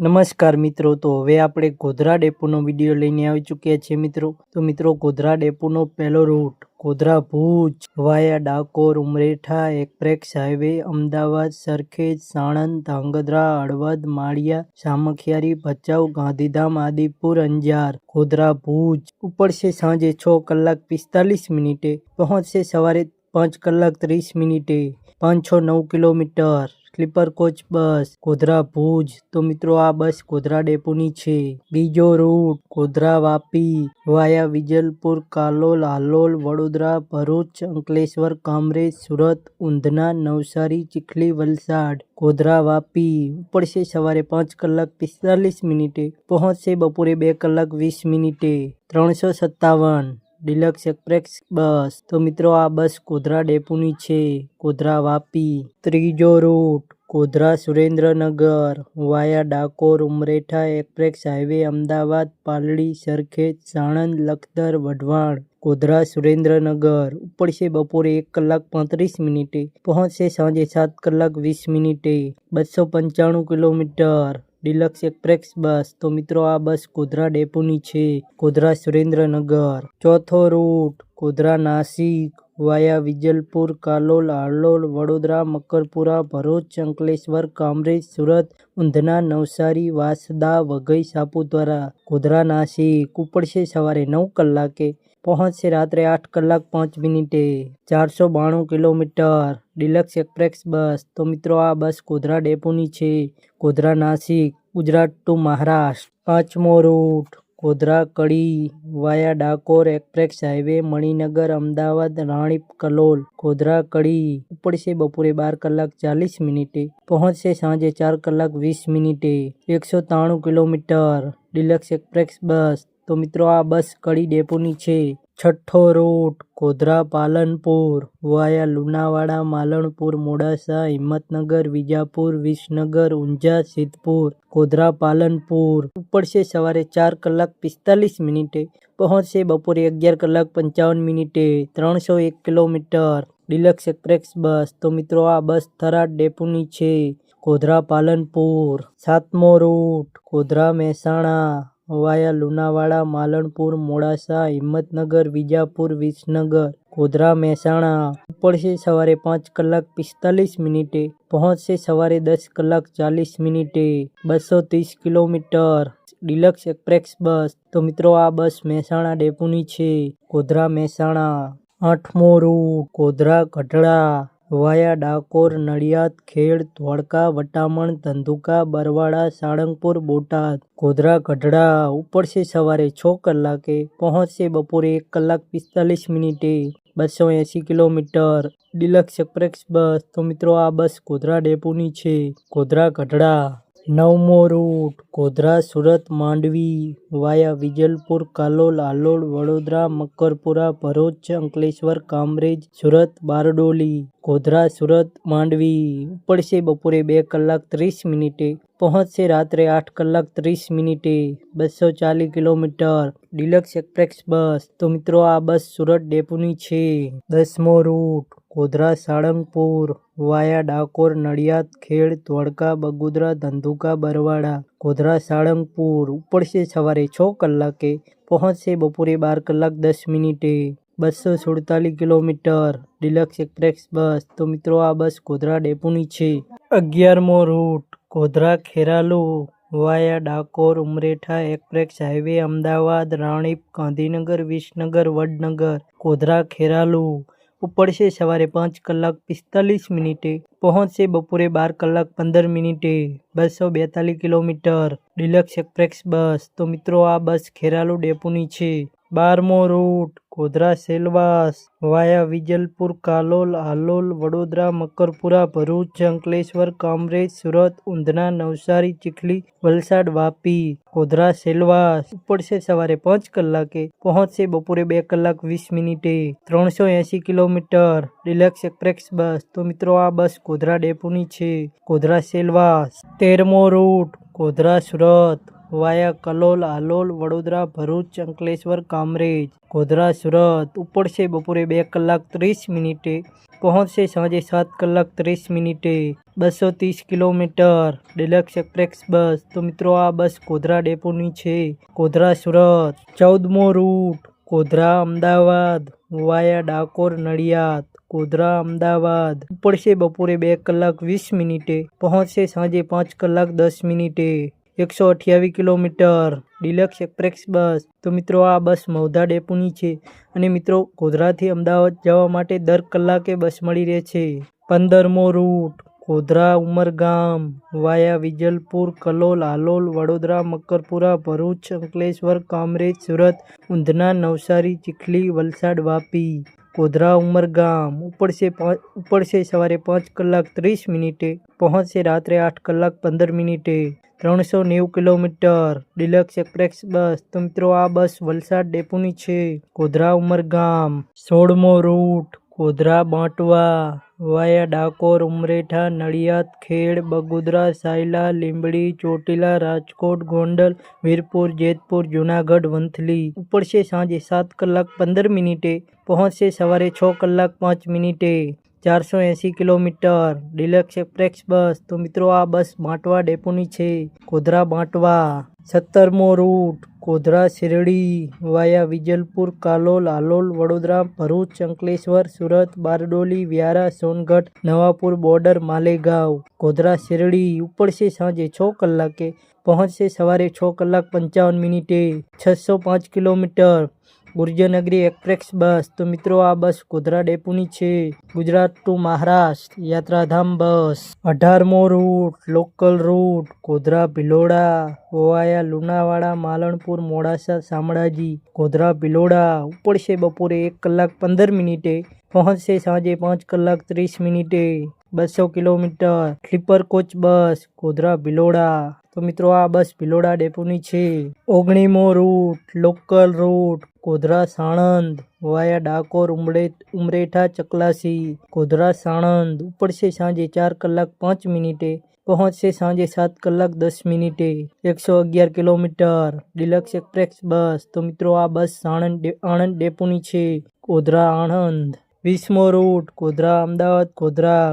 નમસ્કાર મિત્રો, તો હવે આપણે ગોધરા ડેપોનો વીડિયો લઈને આવી ચૂક્યા છીએ મિત્રો. તો મિત્રો, ગોધરા ડેપોનો પહેલો route Godhra Bhuj via Dakor Umreth express highway Ahmedabad, Sarkhej, Sanand, Dhrangadhra, Halvad, Maliya, Samakhiali, Bhachau, Gandhidham, Adipur, Anjar. Godhra Bhuj ઉપડશે સાંજે છ કલાક પિસ્તાલીસ મિનિટે. પહોંચશે સવારે પાંચ કલાક ત્રીસ મિનિટે પાંચ છ નવ kilometre. Sleeper coach bus Godhra Bhuj. તો મિત્રો, આ બસ ગોધરા ડેપોની છે. બીજો રૂટ ગોધરા વાપી વાયા વિજલપુર, કાલોલ, હાલોલ, વડોદરા, ભરૂચ, અંકલેશ્વર, કામરેજ, સુરત, ઊંધના, નવસારી, ચીખલી, વલસાડ. ગોધરા વાપી ઉપડશે સવારે પાંચ કલાક પિસ્તાલીસ મિનિટે. પહોંચશે બપોરે બે કલાક વીસ મિનિટે. ત્રણસો સત્તાવન ડિલક્સ એક્સપ્રેસ બસ. તો મિત્રો, આ બસ કોધરા ડેપોની છે. કોધરા વાપી. ત્રીજો route Godhra Surendranagar. Via Dakor Umreth express highway, Ahmedabad Paldi, Sarkhej, Sanand, Lakhtar, Wadhwan. Godhra Surendranagar. ઉપડશે બપોરે એક કલાક પાંત્રીસ મિનિટે. પહોંચશે સાંજે સાત કલાક વીસ મિનિટે. બસો પંચાણું કિલોમીટર. ડિલક્સ એક્સપ્રેસ બસ. તો મિત્રો, આ બસ ગોધરા ડેપોની છે. ગોધરા સુરેન્દ્રનગર. ચોથો રૂટ ગોધરા નાસિક વાયા વિજલપુર, કાલોલ હાલોલ વડોદરા, મકરપુરા, ભરૂચ, અંકલેશ્વર, કામરેજ, સુરત, ઊંધના, નવસારી, વાસદા, વઘઈ, સાપુતારા. ગોધરા નાસિક ઉપડશે સવારે નવ કલાકે. પહોંચશે રાત્રે આઠ કલાક પાંચ મિનિટે. ચારસો બાણું કિલોમીટર. ડિલક્સ એક્સપ્રેસ બસ. તો મિત્રો, આ બસ ગોધરા ડેપોની છે. ગોધરા નાસિક, ગુજરાત ટુ મહારાષ્ટ્ર. પાંચમો route. Godhra Kadi via Dakor express highway, Maninagar, Ahmedabad, Ranip, Kalol. Godhra Kadi ઉપડશે બપોરે બાર કલાક ચાલીસ મિનિટે. પહોંચશે સાંજે ચાર કલાક વીસ મિનિટે. એકસો ત્રાણું કિલોમીટર. ડિલક્સ એક્સપ્રેસ બસ. તો મિત્રો આ બસ કડી ડેપોની છે. છઠ્ઠો રૂટ, ગોધરા, પાલનપુર, વાયા, લુણાવાડા, માલણપુર, મોડાસા, હિંમતનગર, વિજાપુર, વિસનગર, ઊંઝા, સિદ્ધપુર, ગોધરા, પાલનપુર. ઉપડશે સવારે ચાર કલાક પિસ્તાલીસ મિનિટે, પહોંચશે બપોરે અગિયાર કલાક પંચાવન મિનિટે, ત્રણસો એક કિલોમીટર, ડિલક્સ એક્સપ્રેસ બસ. તો મિત્રો આ બસ થરાદ ડેપોની છે, ગોધરા, પાલનપુર. સાતમો રૂટ, ગોધરા, મહેસાણા. વાયા લુણાવાડા, માલણપુર, મોડાસા, હિંમતનગર, વિજાપુર, વિસનગર, ગોધરા, મહેસાણા. ઉપડશે સવારે પાંચ કલાક પિસ્તાલીસ મિનિટે, પહોંચશે સવારે દસ કલાક ચાલીસ મિનિટે. બસો ત્રીસ કિલોમીટર. ડિલક્સ એક્સપ્રેસ બસ. તો મિત્રો, આ બસ મહેસાણા ડેપોની છે. ગોધરા, મહેસાણા. આઠમો રૂટ. ગોધરા, ગઢડા. વાયા, ડાકોર, નડિયાદ, ખેડ, ધોળકા, વટામણ, ધંધુકા બરવાડા સાળંગપુર, બોટાદ, ગોધરા, ગઢડા ઉપડશે સવારે છ કલાકે પહોંચશે બપોરે એક કલાક પિસ્તાલીસ મિનિટે બસો એંસી કિલોમીટર. ડિલક્સ એક્સપ્રેસ બસ. તો મિત્રો, આ બસ ગોધરા ડેપોની છે. ગોધરા, ગઢડા. નવમો રૂટ, ગોધરા, સુરત, માંડવી, વાયા, વિજલપુર, કાલોલ આલોલ વડોદરા, મકરપુરા, ભરૂચ, અંકલેશ્વર, કામરેજ, સુરત, બારડોલી, ગોધરા, સુરત, માંડવી. ઉપડશે બપોરે બે કલાક ત્રીસ મિનિટે, પહોંચશે રાત્રે આઠ કલાક ત્રીસ મિનિટે, બસો ચાલીસ કિલોમીટર, ડિલક્સ એક્સપ્રેસ બસ. તો મિત્રો, આ બસ સુરત ડેપોની છે. દસમો રૂટ ગોધરા, સાળંગપુર, વાયા, ડાકોર, નડિયાદ, ખેડ, ધોળકા, બગોદરા, ધંધુકા, બરવાડા, ગોધરા, સાળંગપુર. ઉપડશે સવારે છ કલાકે, પહોંચશે બપોરે બાર કલાક દસ મિનિટે. બસો સુડતાલીસ કિલોમીટર. ડિલક્સ એક્સપ્રેસ બસ. તો મિત્રો, આ બસ ગોધરા ડેપોની છે. અગિયારમો route. Godhra, Kheralu, via, Dakor, Umreth express highway, Ahmedabad, Ranip, Gandhinagar, Visnagar, Vadnagar. Godhra, Kheralu. ઉપડશે સવારે પાંચ કલાક પિસ્તાલીસ મિનિટે, પહોંચશે બપોરે બાર કલાક પંદર મિનિટે. બસો બેતાલીસ કિલોમીટર ડિલક્સ એક્સપ્રેસ બસ. તો મિત્રો, આ બસ ખેરાલુ ડેપોની છે. બારમો રૂટ. ગોધરા, સેલવાસ, વાયા, વિજલપુર, કાલોલ, હાલોલ, વડોદરા, મકરપુરા, ભરૂચ, અંકલેશ્વર, કામરેજ, સુરત ઊંધના નવસારી, ચીખલી, વલસાડ, વાપી, ગોધરા, સેલવાસ. ઉપડશે સવારે પાંચ કલાકે, પહોંચશે બપોરે બે કલાક વીસ મિનિટે. ત્રણસો એંસી કિલોમીટર. ડિલક્સ એક્સપ્રેસ બસ. તો મિત્રો, આ બસ ગોધરા ડેપોની છે. ગોધરા, સેલવાસ. તેરમો રૂટ. ગોધરા, સુરત. વાયા કલોલ હાલોલ વડોદરા, ભરૂચ, અંકલેશ્વર, કામરેજ, ગોધરા, સુરત, ઉપડશે બપોરે બે કલાક ત્રીસ મિનિટે, પહોંચશે સાંજે સાત કલાક ત્રીસ મિનિટે, બસો ત્રીસ કિલોમીટર, ડિલક્સ એક્સપ્રેસ બસ. તો મિત્રો, આ બસ ગોધરા ડેપોની છે. ગોધરા, સુરત, ચૌદમો રૂટ. ગોધરા, અમદાવાદ. વાયા, ડાકોર, નડિયાદ. ગોધરા, અમદાવાદ. ઉપડશે બપોરે બે કલાક વીસ મિનિટે, પહોંચશે સાંજે પાંચ કલાક દસ મિનિટે. એકસો અઠ્યાવીસ કિલોમીટર. ડિલક્સ એક્સપ્રેસ બસ. તો મિત્રો, આ બસ મૌધા ડેપોની છે અને મિત્રો, ગોધરાથી અમદાવાદ જવા માટે દર કલાકે બસ મળી રહે છે. પંદરમો રૂટ, ગોધરા ઉમરગામ, વાયા વિજલપુર, કલોલ હાલોલ વડોદરા, મકરપુરા, ભરૂચ, અંકલેશ્વર, કામરેજ, સુરત, ઊંધના, નવસારી, ચીખલી, વલસાડ, વાપી. ગોધરા ઉમરગામ ઉપડશે ઉપડશે સવારે પાંચ કલાક ત્રીસ મિનિટે, પહોંચશે રાત્રે આઠ કલાક પંદર મિનિટે. ત્રણસો નેવું કિલોમીટર. ડિલક્સ એક્સપ્રેસ બસ. તો મિત્રો, આ બસ વલસાડ ડેપોની છે. ગોધરા ઉમરગામ સોળમો રૂટ. ગોધરા બાંટવા. વાયા ડાકોર, ઉમરેઠા, નડિયાદ, ખેડ, બગોદરા, સાયલા, લીંબડી, ચોટીલા, રાજકોટ, ગોંડલ, વીરપુર, જેતપુર, જુનાગઢ, વંથલી. ઉપડશે સાંજે સાત કલાક પંદર મિનિટે. પહોંચશે સવારે છ કલાક પાંચ મિનિટે. ચારસો એંસી કિલોમીટર. ડિલક્સ એક્સપ્રેસ બસ. તો મિત્રો, આ બસ બાંટવા ડેપોની છે. Godhra Bantva. સત્તરમો route. Godhra Shirdi via Vijalpur, Kalol, Halol, Vadodara, Bharuch, Ankleshwar, Surat, Bardoli, Vyara, Songadh, Navapur border, Malegaon. Godhra Shirdi ઉપડશે સાંજે છ કલાકે. પહોંચશે સવારે છ કલાક પંચાવન મિનિટે. છસો પાંચ કિલોમીટર. ગુર્જરનગરી એક્સપ્રેસ બસ. તો મિત્રો, આ બસ ગોધરા ડેપોની છે. ગુજરાત ટુ મહારાષ્ટ્ર, યાત્રાધામ bus. અઢારમો route, local route, Godhra Bhiloda via Lunawada, Malanpur, Modasa, Shamlaji, Godhra Bhiloda. ઉપડશે બપોરે એક કલાક પંદર મિનિટે, પહોંચશે સાંજે પાંચ કલાક ત્રીસ મિનિટે. બસો kilometre sleeper coach bus, Godhra Bhiloda. તો મિત્રો આ બસ ભિલોડા ડેપોની છે. ઓગણીમો route, local route, Godhra Sanand, via Dakor ઉમરે Umreth, Chaklasi. Godhra Sanand ઉપડશે સાંજે ચાર કલાક પાંચ મિનિટે, પહોંચશે સાંજે સાત કલાક દસ મિનિટે. એકસો અગિયાર કિલોમીટર, ડિલક્સ એક્સપ્રેસ બસ. તો મિત્રો આ બસ સાણંદ આણંદ ડેપોની છે. Godhra Anand. વીસમો route, Godhra, Ahmedabad, Godhra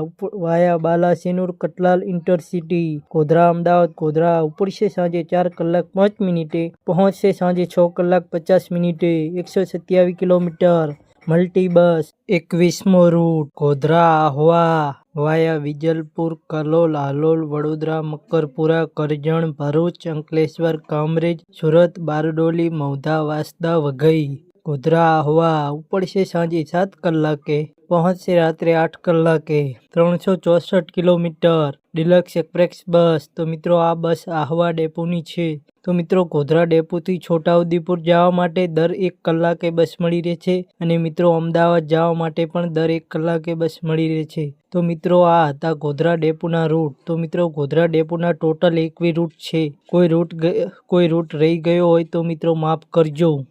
via Balasinor Kathlal, intercity, Godhra, Ahmedabad, Godhra, ઉપડશે સાંજે ચાર કલાક પાંચ મિનિટે, પહોંચશે સાંજે છ કલાક પચાસ મિનિટે, એકસો સત્યાવીસ કિલોમીટર. મલ્ટી બસ એકવીસમો રૂટ, ગોધરા, આહવા, વાયા, વિજલપુર, કલોલ, હાલોલ, વડોદરા, મકરપુરા, કરજણ, ભરૂચ, અંકલેશ્વર, કામરેજ, સુરત, બારડોલી મૌધા વાસદા, વઘઈ. ગોધરા આહવા ઉપડશે સાંજે સાત કલાકે, પહોંચશે રાત્રે આઠ કલાકે. ત્રણસો ચોસઠ કિલોમીટર. ડિલક્સ એક્સપ્રેસ બસ. તો મિત્રો, આ બસ આહવા ડેપોની છે. તો મિત્રો, ગોધરા ડેપોથી છોટાઉદેપુર જવા માટે દર એક કલાકે બસ મળી રહે છે અને મિત્રો, અમદાવાદ જવા માટે પણ દર એક કલાકે બસ મળી રહે છે. તો મિત્રો, આ હતા ગોધરા ડેપોના રૂટ તો મિત્રો, ગોધરા ડેપોના ટોટલ એકવી રૂટ છે. કોઈ રૂટ કોઈ રૂટ રહી ગયો હોય તો મિત્રો, માફ કરજો.